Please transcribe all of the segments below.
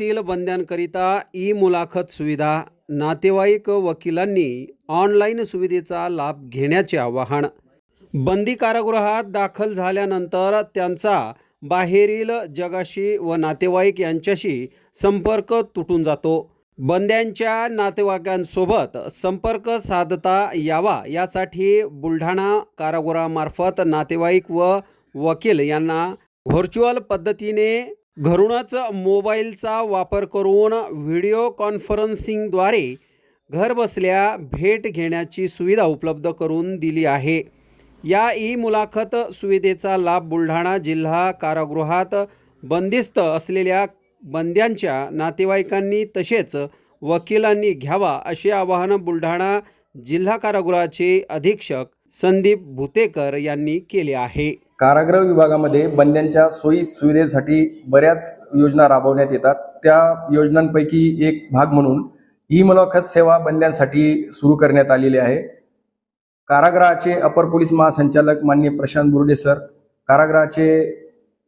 कारागृहातील बंद्यांकरिता ई मुलाखत सुविधा नातेवाईक वकिलांनी ऑनलाईन सुविधेचा लाभ घेण्याचे आवाहन. बंदी कारागृहात दाखल झाल्यानंतर त्यांचा बाहेरील जगाशी व नातेवाईक यांच्याशी संपर्क तुटून जातो. बंद्यांच्या नातेवाईकांसोबत संपर्क साधता यावा यासाठी बुलढाणा कारागृहामार्फत नातेवाईक व वकील यांना व्हर्च्युअल पद्धतीने घरूनच मोबाईलचा वापर करून व्हिडिओ कॉन्फरन्सिंगद्वारे घरबसल्या भेट घेण्याची सुविधा उपलब्ध करून दिली आहे. या ई मुलाखत सुविधेचा लाभ बुलढाणा जिल्हा कारागृहात बंदिस्त असलेल्या बंद्यांच्या नातेवाईकांनी तसेच वकिलांनी घ्यावा असे आवाहन बुलढाणा जिल्हा कारागृहाचे अधीक्षक संदीप भुतेकर यांनी केले आहे. कारागृह विभागामध्ये बंद्यांच्या सोयी सुविधेसाठी बऱ्याच योजना राबवण्यात येतात. त्या योजनांपैकी एक भाग म्हणून ई मुलाखत सेवा बंद्यांसाठी सुरू करण्यात आलेली आहे. कारागृहाचे अपर पोलीस महासंचालक मान्य Prashant Burde sir कारागृहाचे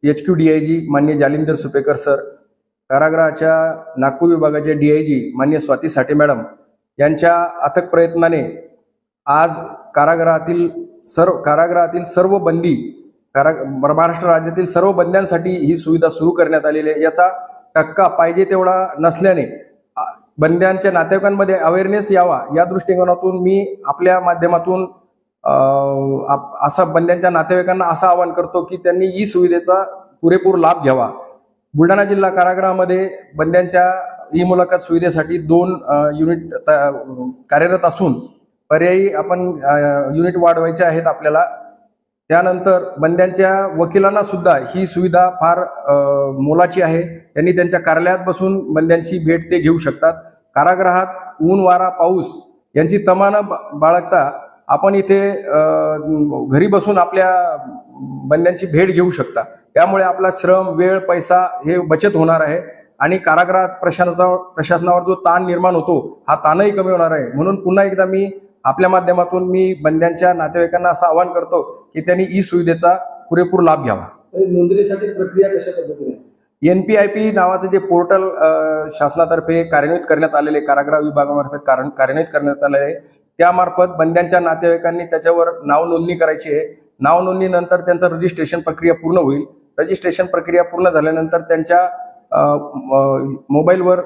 H Q D I G मान्य जालिंदर सुपेकर सर कारागृहाच्या नागपूर विभागाचे डी आय जी मान्य स्वाती साठे मॅडम यांच्या अथक प्रयत्नाने आज कारागृहातील सर्व कारागृहातील सर्व बंदी कारा महाराष्ट्र राज्यातील सर्व बंद्यांसाठी ही सुविधा सुरू करण्यात आलेली आहे. याचा टक्का पाहिजे तेवढा नसल्याने बंद्यांच्या नातेवाईकांमध्ये अवेअरनेस यावा या दृष्टिकोनातून मी आपल्या माध्यमातून आप- असा बंद्यांच्या नातेवाईकांना असं आवाहन करतो की त्यांनी ई सुविधेचा पुरेपूर लाभ घ्यावा. बुलढाणा जिल्हा कारागृहामध्ये बंद्यांच्या ई मुलाखत सुविधेसाठी दोन युनिट त- कार्यरत असून पर्यायी आपण युनिट वाढवायचे आहेत आपल्याला. त्यानंतर बंद्यांच्या वकिलांना सुद्धा ही सुविधा फार मोलाची आहे. त्यांनी त्यांच्या कार्यालयात बसून बंद्यांची भेट ते घेऊ शकतात. कारागृहात ऊन वारा पाऊस यांची तमानं बा- बाळगता आपण इथे घरी बसून आपल्या बंद्यांची भेट घेऊ शकता. त्यामुळे आपला श्रम वेळ पैसा हे बचत होणार आहे आणि कारागृहात प्रशासनावर प्रशासनावर जो ताण निर्माण होतो हा ताणही कमी होणार आहे. म्हणून पुन्हा एकदा मी आपल्या माध्यमातून मी बंद्यांच्या नातेवाईकांना असं आवाहन करतो की त्यांनी ई सुविधेचा पुरेपूर लाभ घ्यावा. नोंदणीसाठी प्रक्रिया कशा पद्धतीने एन पी आय पी नावाचं जे पोर्टल शासनातर्फे कार्यान्वित करण्यात आलेले कारागृह विभागामार्फत कारण कार्यान्वित करण्यात आलेले आहे त्यामार्फत बंद्यांच्या नातेवाईकांनी त्याच्यावर नाव नोंदणी करायची आहे. नाव नोंदणीनंतर त्यांचं रजिस्ट्रेशन प्रक्रिया पूर्ण होईल. रजिस्ट्रेशन प्रक्रिया पूर्ण झाल्यानंतर त्यांच्या मोबाईलवर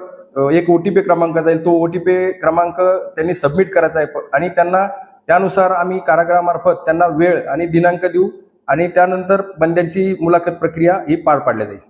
एक ओटीपी क्रमांक जाईल. तो ओटीपी क्रमांक त्यांनी सबमिट करायचा आहे. आणि त्यांना त्यानुसार आम्ही कारागृहामार्फत त्यांना वेळ आणि दिनांक देऊ आणि त्यानंतर बंद्यांची मुलाखत प्रक्रिया ही पार पाडली जाईल.